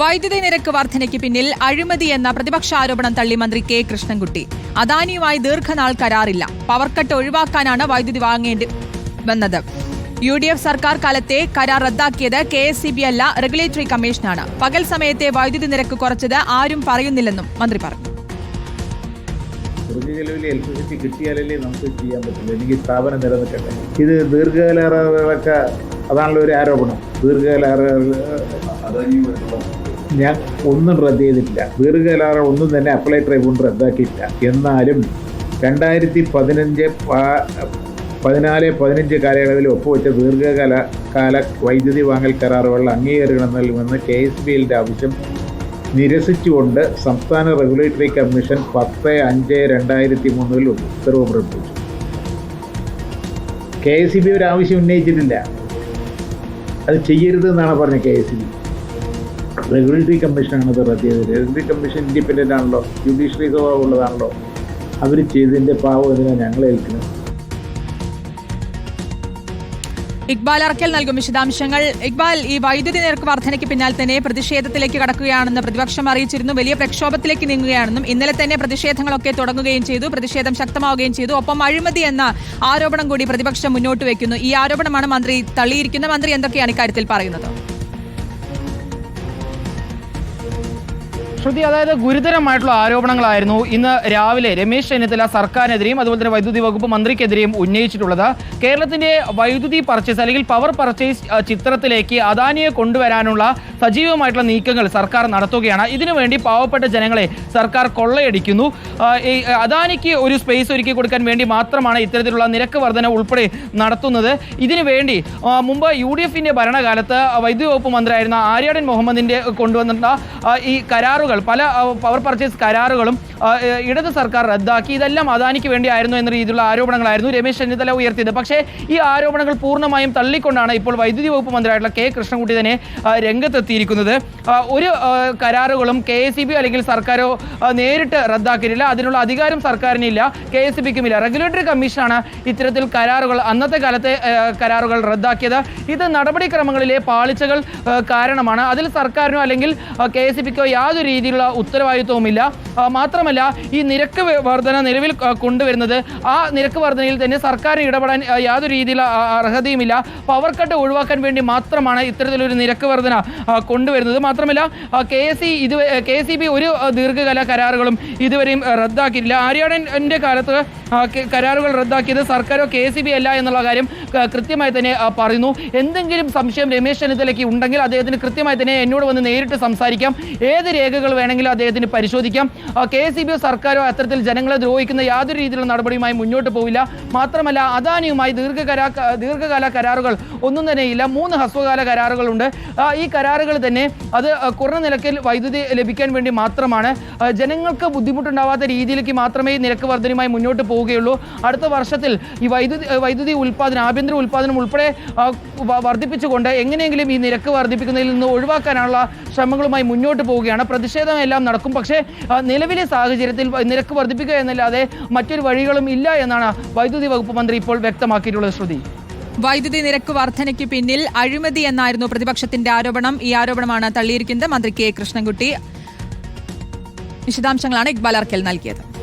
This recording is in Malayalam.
വൈദ്യുതി നിരക്ക് വർധനയ്ക്ക് പിന്നിൽ അഴിമതി എന്ന പ്രതിപക്ഷ ആരോപണം തള്ളി മന്ത്രി കെ കൃഷ്ണൻകുട്ടി. അദാനിയുമായി ദീർഘനാൾ കരാറില്ല. പവർ കട്ട് ഒഴിവാക്കാനാണ് വൈദ്യുതി വാങ്ങേണ്ടി വന്നത്. യു ഡി എഫ് സർക്കാർ കാലത്തെ കരാർ റദ്ദാക്കിയത് കെ എസ് സി ബി അല്ല റെഗുലേറ്ററി കമ്മീഷനാണ്. പകൽ സമയത്തെ വൈദ്യുതി നിരക്ക് കുറച്ചത് ആരും പറയുന്നില്ലെന്നും മന്ത്രി പറഞ്ഞു. കിട്ടിയാലല്ലേ നമുക്ക് ചെയ്യാൻ പറ്റുള്ളൂ. എനിക്ക് സ്ഥാപനം നിലനിൽക്കട്ടെ. ഇത് ദീർഘകാല അതാണല്ലോ ഒരു ആരോപണം. ദീർഘകാല ഞാൻ ഒന്നും റദ്ദ് ചെയ്തിട്ടില്ല. ദീർഘകാല ഒന്നും തന്നെ അപ്ലൈ ട്രൈബ്യൂണൽ റദ്ദാക്കിയിട്ടില്ല. എന്നാലും രണ്ടായിരത്തി പതിനഞ്ച് പതിനാല് പതിനഞ്ച് കാലയളവിൽ ഒപ്പുവെച്ച ദീർഘകാല കാല വൈദ്യുതി വാങ്ങൽ കരാറുകൾ അംഗീകരിക്കണം നൽകുമെന്ന് കെ എസ് ബി എല്ലിന്റെ ആവശ്യം നിരസിച്ചുകൊണ്ട് സംസ്ഥാന റെഗുലേറ്ററി കമ്മീഷൻ പത്ത് അഞ്ച് രണ്ടായിരത്തി മൂന്നിൽ ഉത്തരവ് പുറപ്പെടുവിച്ചു. കെ എസ് സി ബി ഒരു ആവശ്യം ഉന്നയിച്ചിട്ടില്ല. അത് ചെയ്യരുതെന്നാണ് പറഞ്ഞത് കെ എസ് ഇ റെഗുലേറ്ററി കമ്മീഷനാണ് അത് റദ്ദ് ചെയ്തത്. റെഗുലേറ്ററി കമ്മീഷൻ ഇൻഡിപെൻഡന്റ് ആണല്ലോ ജുഡീഷ്യറി സ്വഭാവമുള്ളതാണല്ലോ അവർ ചെയ്തതിന്റെ പാവം എന്തിനാണ് ഞങ്ങൾ ഇക്ബാൽ അറക്കൽ നൽകും വിശദാംശങ്ങൾ. ഇക്ബാൽ ഈ വൈദ്യുതി നിരക്ക് വർധനയ്ക്ക് പിന്നാലെ തന്നെ പ്രതിഷേധത്തിലേക്ക് കടക്കുകയാണെന്ന് പ്രതിപക്ഷം അറിയിച്ചിരുന്നു. വലിയ പ്രക്ഷോഭത്തിലേക്ക് നീങ്ങുകയാണെന്നും ഇന്നലെ തന്നെ പ്രതിഷേധങ്ങളൊക്കെ തുടങ്ങുകയും ചെയ്തു. പ്രതിഷേധം ശക്തമാവുകയും ചെയ്തു. ഒപ്പം അഴിമതി എന്ന ആരോപണം കൂടി പ്രതിപക്ഷം മുന്നോട്ട് വയ്ക്കുന്നു. ഈ ആരോപണമാണ് മന്ത്രി തള്ളിയിരിക്കുന്നത്. മന്ത്രി എന്തൊക്കെയാണ് ഇക്കാര്യത്തിൽ പറയുന്നത്? ശ്രുതി അതായത് ഗുരുതരമായിട്ടുള്ള ആരോപണങ്ങളായിരുന്നു ഇന്ന് രാവിലെ രമേശ് ചെന്നിത്തല സർക്കാരിനെതിരെയും അതുപോലെ തന്നെ വൈദ്യുതി വകുപ്പ് മന്ത്രിക്കെതിരെയും ഉന്നയിച്ചിട്ടുള്ളത്. കേരളത്തിന്റെ വൈദ്യുതി പർച്ചേസ് അല്ലെങ്കിൽ പവർ പർച്ചേസ് ചിത്രത്തിലേക്ക് അദാനിയെ കൊണ്ടുവരാനുള്ള സജീവമായിട്ടുള്ള നീക്കങ്ങൾ സർക്കാർ നടത്തുകയാണ്. ഇതിനുവേണ്ടി പാവപ്പെട്ട ജനങ്ങളെ സർക്കാർ കൊള്ളയടിക്കുന്നു. അദാനിക്ക് ഒരു സ്പേസ് ഒരുക്കി കൊടുക്കാൻ വേണ്ടി മാത്രമാണ് ഇത്തരത്തിലുള്ള നിരക്ക് വർധന ഉൾപ്പെടെ നടത്തുന്നത്. ഇതിനുവേണ്ടി മുമ്പ് യു ഡി എഫിന്റെ ഭരണകാലത്ത് വൈദ്യുതി വകുപ്പ് മന്ത്രിയായിരുന്ന ആര്യാടൻ മുഹമ്മദിന്റെ കൊണ്ടുവന്നിട്ടുള്ള ഈ കരാറുകൾ പല പവർ പർച്ചേസ് കരാറുകളും ഇടത് സർക്കാർ റദ്ദാക്കി. ഇതെല്ലാം അദാനിക്ക് വേണ്ടിയായിരുന്നു എന്ന രീതിയിലുള്ള ആരോപണങ്ങളായിരുന്നു രമേശ് ചെന്നിത്തല ഉയർത്തിയത്. പക്ഷേ ഈ ആരോപണങ്ങൾ പൂർണമായും തള്ളിക്കൊണ്ടാണ് ഇപ്പോൾ വൈദ്യുതി വകുപ്പ് മന്ത്രിയായിട്ടുള്ള കെ കൃഷ്ണൻകുട്ടി തന്നെ ആഹ്, രംഗത്തെത്തിയിരിക്കുന്നത് ആഹ്, ഒരു കരാറുകളും കെ എസ് അല്ലെങ്കിൽ സർക്കാരോ നേരിട്ട് റദ്ദാക്കിയിട്ടില്ല. അതിനുള്ള അധികാരം സർക്കാരിനില്ല കെ എസ് സി ബിക്കും ഇല്ല റെഗുലേറ്ററി കമ്മീഷനാണ് ഇത്തരത്തിൽ കരാറുകൾ അന്നത്തെ കാലത്തെ കരാറുകൾ റദ്ദാക്കിയത്. ഇത് നടപടിക്രമങ്ങളിലെ പാളിച്ചകൾ കാരണമാണ്. അതിൽ സർക്കാരിനോ അല്ലെങ്കിൽ കെ എസ് സി ബിക്കോ യാതൊരു രീതിയിലുള്ള ഉത്തരവാദിത്വവുമില്ല. മാത്രമല്ല ഈ നിരക്ക് വർധന നിലവിൽ കൊണ്ടുവരുന്നത് ആ നിരക്ക് വർധനയിൽ തന്നെ സർക്കാരിന് ഇടപെടാൻ യാതൊരു രീതിയിലുള്ള അർഹതയുമില്ല. പവർ കട്ട് ഒഴിവാക്കാൻ വേണ്ടി മാത്രമാണ് ഇത്തരത്തിലൊരു നിരക്ക് വർധന കൊണ്ടുവരുന്നത്. മാത്രമല്ല കെ എസ് സി ഇത് കെ എസ് സി ബി ഒരു ദീർഘകാല കരാറുകളും ഇതുവരെയും റദ്ദാക്കിയിട്ടില്ല. ആര്യാടന്റെ കാലത്ത് കരാറുകൾ റദ്ദാക്കിയത് സർക്കാരോ കെ എസ് സി ബി അല്ല എന്നുള്ള കാര്യം കൃത്യമായി തന്നെ പറയുന്നു. എന്തെങ്കിലും സംശയം രമേശ് ചെന്നിത്തലയ്ക്ക് ഉണ്ടെങ്കിൽ അദ്ദേഹത്തിന് കൃത്യമായി തന്നെ എന്നോട് വന്ന് നേരിട്ട് സംസാരിക്കാം. ഏത് രേഖകൾ വേണമെങ്കിലും അദ്ദേഹത്തിന് പരിശോധിക്കാം. കെ എസ് സി ബിയോ സർക്കാരോ അത്തരത്തിൽ ജനങ്ങളെ ദ്രോഹിക്കുന്ന യാതൊരു രീതിയിലുള്ള നടപടിയുമായി മുന്നോട്ട് പോവില്ല. മാത്രമല്ല അദാനിയുമായി ദീർഘകരാ ദീർഘകാല കരാറുകൾ ഒന്നും തന്നെ ഇല്ല. മൂന്ന് ഹ്രസ്വകാല കരാറുകളുണ്ട്. ഈ ഈ കരാറുകൾ തന്നെ അത് കുറഞ്ഞ നിരക്കിൽ വൈദ്യുതി ലഭിക്കാൻ വേണ്ടി മാത്രമാണ്. ജനങ്ങൾക്ക് ബുദ്ധിമുട്ടുണ്ടാവാത്ത രീതിയിലേക്ക് മാത്രമേ നിരക്ക് വർധനയുമായി മുന്നോട്ട് പോവുകയുള്ളൂ. അടുത്ത വർഷത്തിൽ ഈ വൈദ്യുതി വൈദ്യുതി ഉൽപ്പാദനം ആഭ്യന്തര ഉൽപ്പാദനം ഉൾപ്പെടെ വർദ്ധിപ്പിച്ചുകൊണ്ട് എങ്ങനെയെങ്കിലും ഈ നിരക്ക് വർദ്ധിപ്പിക്കുന്നതിൽ നിന്ന് ഒഴിവാക്കാനുള്ള ശ്രമങ്ങളുമായി മുന്നോട്ട് പോവുകയാണ്. പ്രതിഷേധം എല്ലാം നടക്കും. പക്ഷേ നിലവിലെ സാഹചര്യത്തിൽ നിരക്ക് വർദ്ധിപ്പിക്കുക എന്നല്ലാതെ മറ്റൊരു വഴികളും ഇല്ല എന്നാണ് വൈദ്യുതി വകുപ്പ് മന്ത്രി ഇപ്പോൾ വ്യക്തമാക്കിയിട്ടുള്ളത് ശ്രുതി. വൈദ്യുതി നിരക്ക് വർധനയ്ക്ക് പിന്നിൽ അഴിമതി എന്നായിരുന്നു പ്രതിപക്ഷത്തിന്റെ ആരോപണം. ഈ ആരോപണമാണ് തള്ളിയിരിക്കുന്നത്. മന്ത്രി കെ കൃഷ്ണൻകുട്ടി വിശദാംശങ്ങളാണ് ഇക്ബാൽ അർക്കൽ നൽകിയത്.